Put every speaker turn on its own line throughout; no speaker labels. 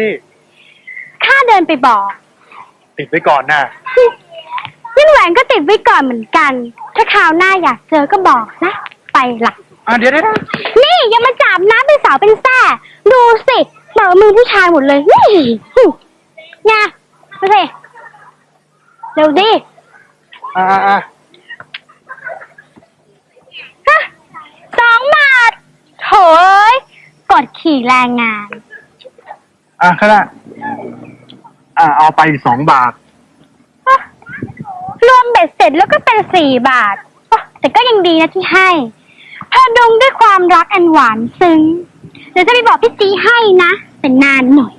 ดิ
ข้าเดินไปบอก
ติดไว้ก่อนนะ
ยิ่งแหวนก็ติดไว้ก่อนเหมือนกัน ถ้าคราวหน้าอยากเจอก็บอกนะ ไปละ
อะเดี๋ยวเดี๋ยวเดี๋ยว
นี่อย่ามาจับน้ำเป็นสาวเป็นแส่ดูสิเปิดมือผู้ชายหมดเลยนี่หึไงมาสิเร็วดิ
อะอะอะ
ฮะสองบาทโถยกดขี่แรงงาน
อะก็ได้อะเอาไปสองบาท
ฮะรวมเบ็ดเสร็จแล้วก็เป็นสี่บาทอ๊ะแต่ก็ยังดีนะที่ให้พดุงด้วยความรักอันหวานซึ้งเดี๋ยวจะไปบอกพี่จีให้นะ เป็นนานหน่อย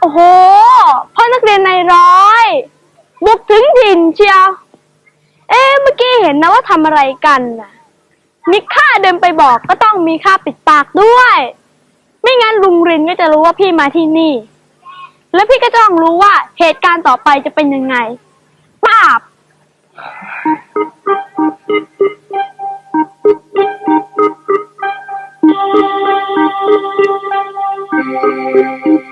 โอ้โหพ่อนักเรียนนายร้อย บุกถึงถิ่นเชียว เอ๊ะเมื่อกี้เห็นนะว่าทำอะไรกันน่ะ มีค่าเดินไปบอกก็ต้องมีค่าปิดปากด้วย ไม่งั้นลุงรินก็จะรู้ว่าพี่มาที่นี่ แล้วพี่ก็จะต้องรู้ว่าเหตุการณ์ต่อไปจะเป็นยังไงปราบ
ใ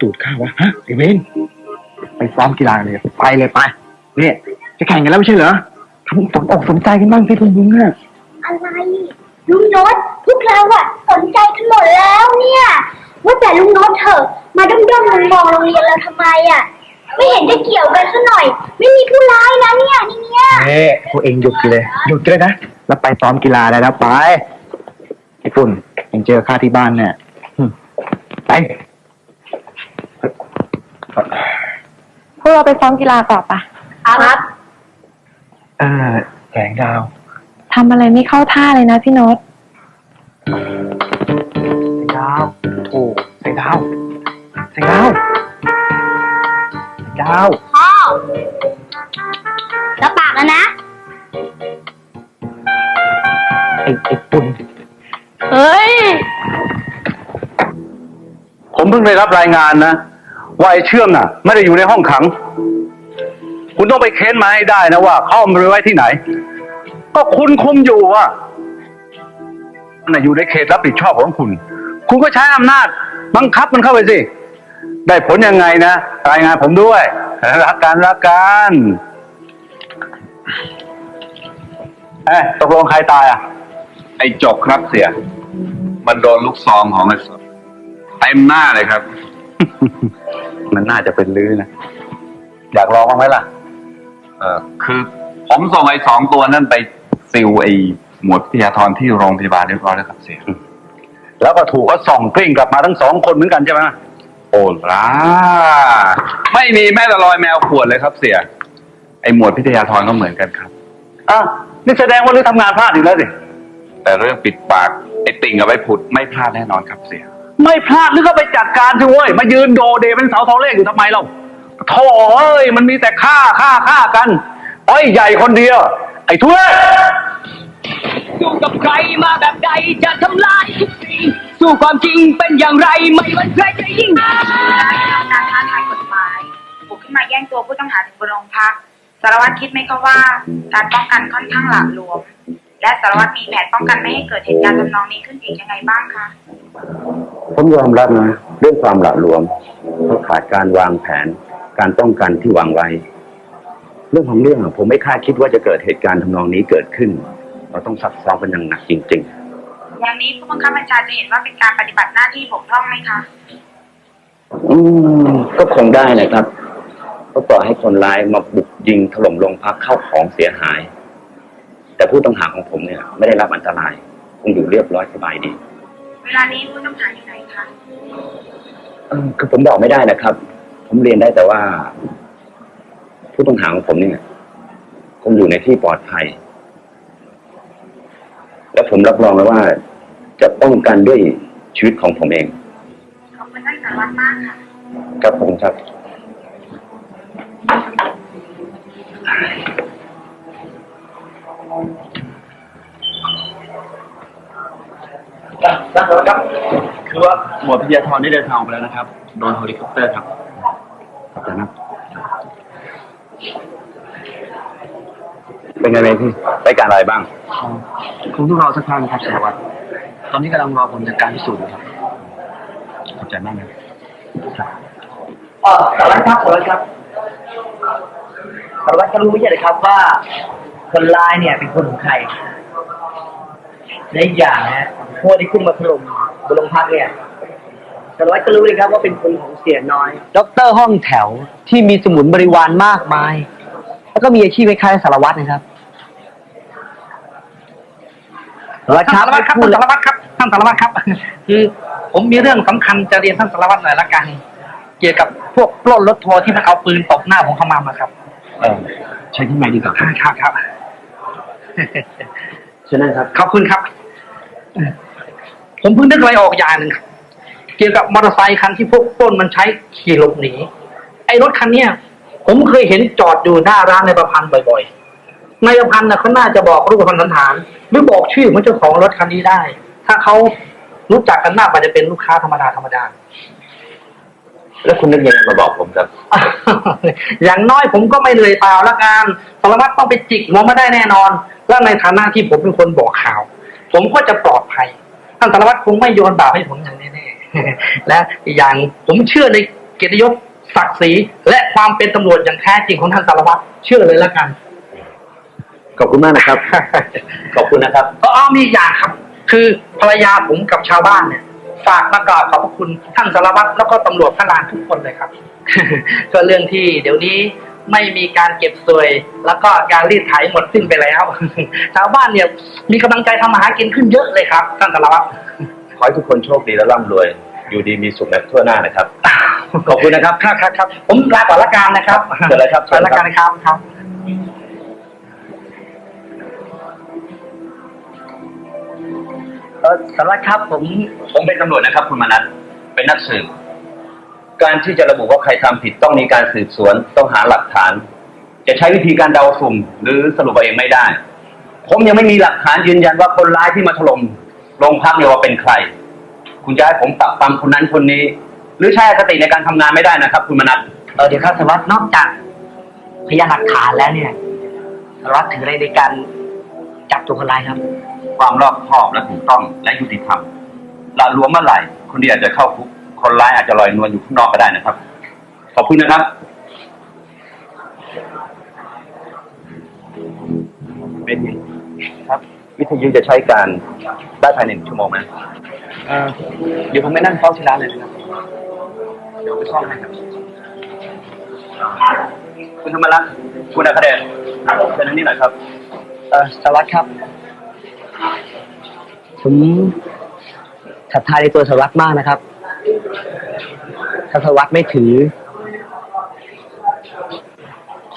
ตูดข้าวะฮะไอเวนไปซ้อมกีฬาเลยไปเลยไปเนี่ยจะแข่งกันแล้วไม่ใช่เหรอทำสนอกสนใจกันบ้างสิพวกมึงอะ
อะไรลุงโน้ตพวกเราอะสนใจกันหมดแล้วเนี่ย ว่าแต่ลุงโน้ตเถอะมาด้อมด้อมมองมองๆโรงเรียนเราทำไมอะไม่เห็นจะเกี่ยวกันซะหน่อย ไม่มีผู้ร้ายนะเนี่ยนี่เนี่ย
เฮ้พวกเองหยุดกันเลยหยุดกันเลยนะแล้วไปซ้อมกีฬาได้แล้วไปไอ้ปุ่นเองเจอข้าที่บ้านเนี่ยหึไป
พวกเราไปซ้อมกีฬาต่อปะ
ครับ
เออแสงดาว
ทำอะไรไม่เข้าท่าเลยนะพี่โน้ต
แสงดาวโอ้แสงดาวแสงดาวแสงดาว
พ่อแล้วปากแล้วนะ
ไอ้ไอ้ปุ่น
เฮ้ย
ผมเพิ่งได้รับรายงานนะ ว่าไอ้เชื่อมน่ะ ไม่ได้อยู่ในห้องขัง คุณต้องไปเค้นมาให้ได้นะว่าเขาเอามาไว้ที่ไหน ก็คุณคุมอยู่อะมันนะอยู่ในเขตรับผิดชอบของคุณ คุณก็ใช้อำนาจ บังคับมันเข้าไปสิ ได้ผลยังไงนะรายงานผมด้วยรักกันรักกันเอ้ยตกลงใครตายอะ
ไอ้จกครับเสีย มันโดนลูกซองของไอ้เต็มหน้าเลยครับ
มันน่าจะเป็นลื้อนะอยากลองบ้างไหมล่ะ
เออคือผมส่งไอ้สองตัวนั่นไปซิลไอ้หมวดพิทยาธรที่โรงพยาบาลเรียบร้อยแล้วครับเสีย
แล้วก็ถูกเขาส่องกลิ้งกลับมาทั้งสองคนเหมือนกันใช่ไหม
โอ้ล่าไม่มีแม้แต่รอยแมวขวดเลยครับเสีย ไอ้หมวดพิทยาธรก็เหมือนกันครับ
อะนี่แสดงว่าลื้อทำงานพลาดอีกแล้วสิ
แต่เรื่องปิดปากไอ้ติ่งกับไอ้ผุดไม่พลาดแน่นอนครับเสีย
ไม่พลาดลื้อก็ไปจัดการสิเว้ยมายืนโดเดเป็นเสาทองเลขอยู่ทำไมเราโถ่เอ้ยมันมีแต่ฆ่าฆ่าฆ่ากันอ้อยใหญ่คนเดียว ไอ้ทุเรศ
สู้กับใครมาแบบใดจะทำลายทุกสิ่งสู้ความจริงเป็นอย่างไรไม่หวันใครจะยิ่ง
การท้าทายกฎหมายบุกขึ้นมาแย่งตัวผู้ต้องหาถึงบนโรงพักสารวัตรคิดไหมคะว่า การป้องกันค่อนข้างหละหลวม และสารวัตรมีแผนป้องกันไม่ให้เกิดเหตุการณ์ทำนองนี้ขึ้นอีกยังไงบ้างคะ
ผมยอมรับนะเรื่องความหละหลวมเพราะขาดการวางแผนการป้องกันที่วางไว้ เรื่องของเรื่องอะผมไม่คาดคิดว่าจะเกิดเหตุการณ์ทำนองนี้เกิดขึ้น เราต้องซักซ้อมกันอย่างหนักจริง
อย่างนี้ผู้บังคับบัญชาจะเห็นว่าเป็นการปฏิบัติหน้าที่บกพร่องไหมคะ
ๆอืมก็คงได้นะครับ ก็ปล่อยให้คนร้ายมาบุกยิงถล่มโรงพักเข้าของเสียหาย แต่ผู้ต้องหาของผมเนี่ย ไม่ได้รับอันตราย คงอยู่เรียบร้อยสบายดี
เวลานี้ผู้ต้องหาอยู่ไหนคะ
เออคือผมบอกไม่ได้นะครับ ผมเรียนได้แต่ว่า ผู้ต้องหาของผมเนี่ยคงอยู่ในที่ปลอดภัย และผมรับรองเลยว่า จะป้องกันด้วยชีวิตของผมเอง
ขอบคุณท่านสารวัตรมากค่ะ
ครับผมครับ
ครับครับ คือว่าหมวดพิยาธรได้เดินทางออกไปแล้วนะครับ โดนเฮลิคอปเตอร์ครับขอบคุณครับ
เป็นไงเมพี่ได้การอะไรบ้าง
คงต้องรอสักพักนะครับสารวัตรตอนนี้กำลังรอผลจากการพิสูจน์อยู่ครับขอบใจมากนะ
เออสารวัตรครับสารวัตรครับสารวัตรก็รู้ไม่ใช่เหรอครับว่าคนร้ายเนี่ยเป็นคนของใคร และอีกอย่างนะพวกที่ขึ้นมาถล่มบนโรงพักเนี่ยสารวัตรก็รู้เลยครับว่าเป็นคนของเสียน้อยด็อกเตอร์ห้องแถวที่มีสมุนบริวารมากมาย แล้วก็มีอาชีพคล้ายๆสารวัตรนะครับสารวัตรครับ
สารวัตรครับ
พูด
ท่านสารวัตรครับท่านสารวัตรครับ คือผมมีเรื่องสำคัญจะเรียนท่านสารวัตรหน่อยละกัน เกี่ยวกับพวกปล้นรถทัวร์ที่มันเอาปืนตบหน้าผมเข้ามามาครับ
เออใช้ที่ไหนดีกว่าครับ
ครับ ครับ
ฉะนั้นครับ
ขอบคุณครับ ผมเพิ่งนึกอะไรออกอย่างหนึ่งครับเกี่ยวกับมอเตอร์ไซค์คันที่พวกปล้นมันใช้ขี่หลบหนีไอ้รถคันเนี้ยผมเคยเห็นจอดอยู่หน้าร้านในประพันธ์บ่อยๆ ในประพันธ์น่ะเขาน่าจะบอกรูปพันธ์สันฐาน หรือบอกชื่อของเจ้าของรถคันนี้ได้ ถ้าเขารู้จักกันมากกว่าจะเป็นลูกค้าธรรมดาธรรมดา
แล้วคุณนึกยังไงมาบอกผมครับ
อย่างน้อยผมก็ไม่เหนื่อยเปล่าละกันสารวัตรต้องไปจิกหัวมาได้แน่นอน และในฐานะที่ผมเป็นคนบอกข่าว ผมก็จะปลอดภัยท่านสารวัตรคงไม่โยนบาปให้ผมอย่างแน่ๆและอีกอย่างผมเชื่อในเกียรติยศศักดิ์ศรีและความเป็นตำรวจอย่างแท้จริงของท่านสารวัตรเชื่อเลยละกัน
ขอบคุณมากนะครับ ขอบคุณนะครับ
ก็อ้อมีอีกอย่างครับ คือภรรยาผมกับชาวบ้านเนี่ย ฝากมากราบขอบพระคุณท่านสารวัตรแล้วก็ตำรวจพระลานทุกคนเลยครับ ก็เรื่องที่เดี๋ยวนี้ไม่มีการเก็บสวย แล้วก็การรีดไถหมดสิ้นไปแล้ว ชาวบ้านเนี่ยมีกำลังใจทำมาหากินขึ้นเยอะเลยครับ ท่านสารวัตร
ขอให้ทุกคนโชคดีและร่ำรวย อยู่ดีมีสุขและทั่วหน้านะครับ ขอบคุณนะครับ
ครับครับครับผมลาก่อนละกันนะครับ
เชิญเลยครับเชิ
ลา
ญ
ละ
ครับ
กันครับครับ
สารวัตรครับผม
ผมเป็นตำรวจนะครับ คุณมนัสเป็นนักสืบ การที่จะระบุว่าใครทำผิดต้องมีการสืบสวนต้องหาหลักฐาน จะใช้วิธีการเดาสุ่ม หรือสรุปเอาเองไม่ได้ ผมยังไม่มีหลักฐานยืนยันว่าคนร้ายที่มาถล่มโรงพักเนี่ยว่าเป็นใคร คุณจะให้ผมปรับปรำคนนั้นคนนี้ หรือใช้อคติในการทำงานไม่ได้นะครับ คุณมนัส
เออเดี๋ยวครับสารวัตรนอกจากพยานหลักฐานแล้วเนี่ยสารวัตรถืออะไรในการจับตัวคนร้ายครับ
ความรอบคอบและถูกต้องและยุติธรรมละรวมเมื่อไหร่คนดีอาจจะเข้าคุกคนร้ายอาจจะลอยนวลอยู่ข้างนอกก็ได้นะครับ ขอบคุณนะครับ เป็นไงครับวิทยุจะใช้การได้ภายในหนึ่งชั่วโมงนะ
เออเดี๋ยวผมไปนั่งเฝ้าที่ร้านเลยนะครับ เดี๋ยวไปซ่อมให้ครับ
คุณธรรมรักษ์คุณอาคเดชเชิญทางนี้หน่อยครับ
เออสารวัตรครับ ผมศรัทธาในตัวสารวัตรมากนะครับ ถ้าสารวัตรไม่ถือ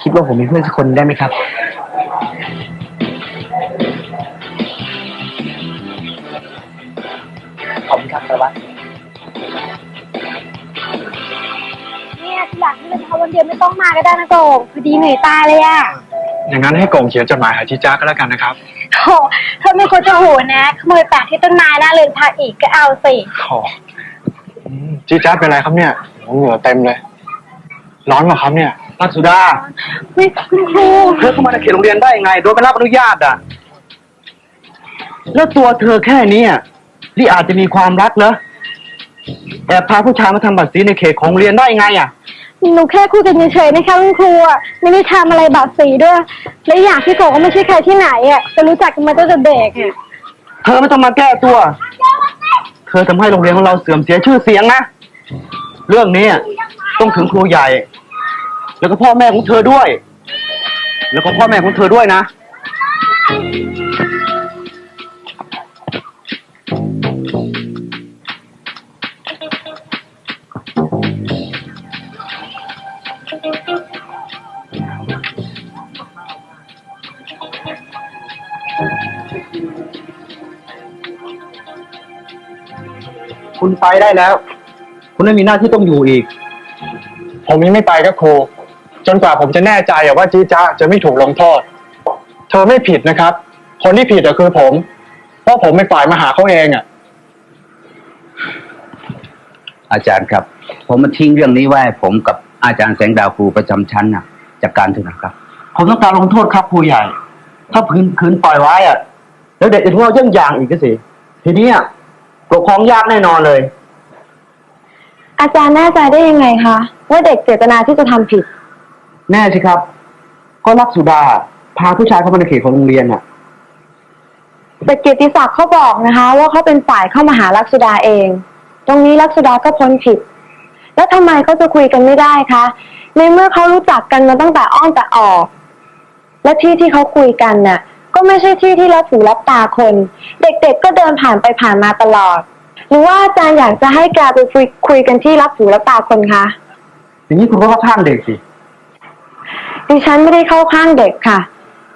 คิดว่าผมเป็นเพื่อนสักคนได้ไหมครับขอบคุณครับสารวัตร
เนี่ยทีหลังที่เป็นเขาวันเดียวไม่ต้องมาก็ได้นะโกงพอดีเหนื่อยตายเลยอะ
อย่างนั้นให้โก่งเขียนจดหมายหาจิจ้าก็แล้วกันนะครับ
โธ่เธอไม่ควรจะโหนะขโมยแปะที่ต้นไม้หน้าเรือนพักอีกก็เอาสิ
ขอจีจ้าเป็นไรครับเนี่ยผมเหงื่อเต็มเลย ร้อนเหรอครับเนี่ยนักสุดา
เฮ้ยคุณครู
เธอเข้ามาในเขตโรงเรียนได้ยังไง โดยไม่รับอนุญาตอะ แล้วตัวเธอแค่นี้อะที่อาจจะมีความรักเหรอแอบพาผู้ชายมาทำบัตรสีในเขตของโรงเรียนได้ยังไงอะ
หนูแค่คุยกันเฉยๆนะคะคุณครูอะไม่ได้ทำอะไรบาดสีด้วย และอีกอย่างพี่โกก็ไม่ใช่ใครที่ไหนอะจะรู้จักกันมาตั้งแต่เด็กอะ
เธอไม่ต้องมาแก้ตัว เธอทำให้โรงเรียนของเราเสื่อมเสียชื่อเสียงนะ เรื่องนี้ต้องถึงครูใหญ่ แล้วก็พ่อแม่ของเธอด้วย แล้วก็พ่อแม่ของเธอด้วยนะ
คุ
ณไปได้แล้ว คุณไม่มีหน้าที่ต้องอยู่อีก
ผมยังไม่ไปครับครู จนกว่าผมจะแน่ใจอะว่าจีจ้าจะไม่ถูกลงโทษ เธอไม่ผิดนะครับ คนที่ผิดอะคือผม เพราะผมเป็นฝ่ายมาหาเขาเองอะ
อาจารย์ครับ ผมมาทิ้งเรื่องนี้ไว้ให้ผมกับอาจารย์แสงดาวครูประจำชั้นน่ะจัดการเถอะนะครับ
ผมต้องการลงโทษครับครูใหญ่ ถ้าคืนคืนปล่อยไว้อะ แล้วเด็กจะถูกเอาเยี่ยงอย่างอีกก็สิทีนี้อะปกครองยากแน่นอนเลย
อาจารย์แน่ใจได้ยังไงคะว่าเด็กเจตนาที่จะทำผิด
แน่สิครับ ก็รักสุดา พาผู้ชายเข้ามาในเขตของโรงเรียนอะ
แต่เกียรติศักดิ์เขาบอกนะคะ ว่าเขาเป็นฝ่ายเข้ามาหาลักษดาเอง ตรงนี้ลักษดาก็พ้นผิด แล้วทำไมเขาจะคุยกันไม่ได้คะในเมื่อเขารู้จักกันมาตั้งแต่อ้อนแต่ออก และที่ที่เขาคุยกันน่ะ ก็ไม่ใช่ที่ที่รับหูรับตาคน เด็กๆก็เดินผ่านไปผ่านมาตลอด หรือว่าอาจารย์อยากจะให้แกไปคุยคุยกันที่รับหูรับตาคนคะ
อย่างนี้คุณก็เข้าข้างเด็กสิ
ดิฉันไม่ได้เข้าข้างเด็กค่ะ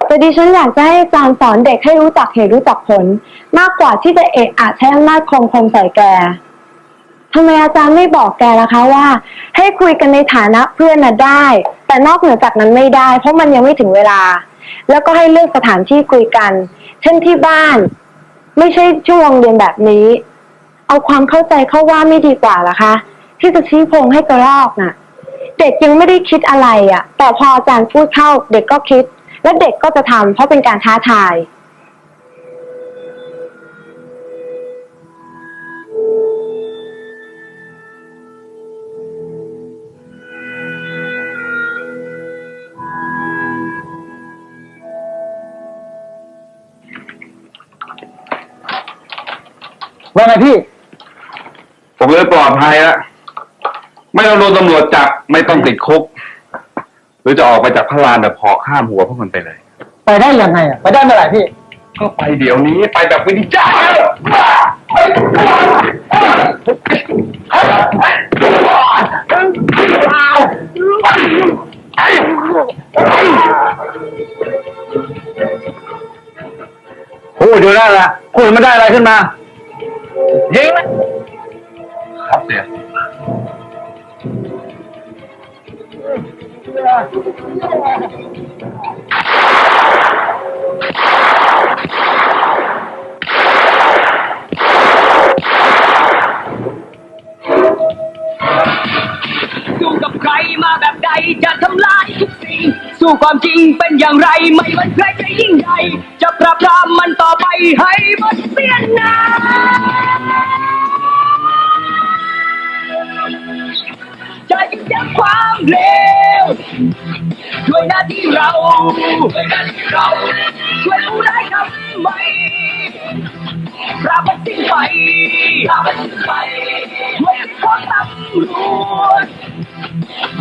แต่ดิฉันอยากจะให้อาจารย์สอนเด็กให้รู้จักเหตุรู้จักผล มากกว่าที่จะเอะอะใช้อำนาจคมคมใส่แกทำไมอาจารย์ไม่บอกแกล่ะคะว่า ให้คุยกันในฐานะเพื่อนน่ะได้ แต่นอกเหนือจากนั้นไม่ได้ เพราะมันยังไม่ถึงเวลา แล้วก็ให้เลือกสถานที่คุยกัน เช่นที่บ้าน ไม่ใช่ช่วงเรียนแบบนี้ เอาความเข้าใจเข้าว่าไม่ดีกว่าล่ะคะ ที่จะชี้พงให้กระรอกน่ะ เด็กยังไม่ได้คิดอะไรอะ่ะ แต่พออาจารย์พูดเข้า เด็กก็คิด และเด็กก็จะทำเพราะเป็นการท้าทาย
ไงพี่
ผมเลยปลอดภัยแล้วไม่ต้องโดนตำรวจจับไม่ต้องติดคุก หรือจะออกไปจากพระลานแบบเหาะข้ามหัวพวกมันไปเลย
ไปได้ยังไงอะไปได้เมื่อไหร่พี่
ก็ไปเดี๋ยวนี้ไปแบบไม่ได้จ้า
พูดอยู่นั่นแหละพูดไม่ได้อะไรขึ้นมา ยิงเลย
ครับเสีย
สู้กับใครมาแบบใดจะทำลายทุกสิ่ง สู้ความจริงเป็นอย่างไร ไม่ว่าใครจะยิ่งใหญ่จะปราบปรามมันต่อไปให้หมดเสียหนา เราด้วยหน้าที่เราช่วยรู้ได้ทำไมรับมันสิ้นไปรับมันสิ้นไปด้วยขอตำรวจ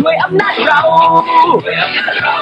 ด้วยอำนาจเราด้วยอำนาจเรา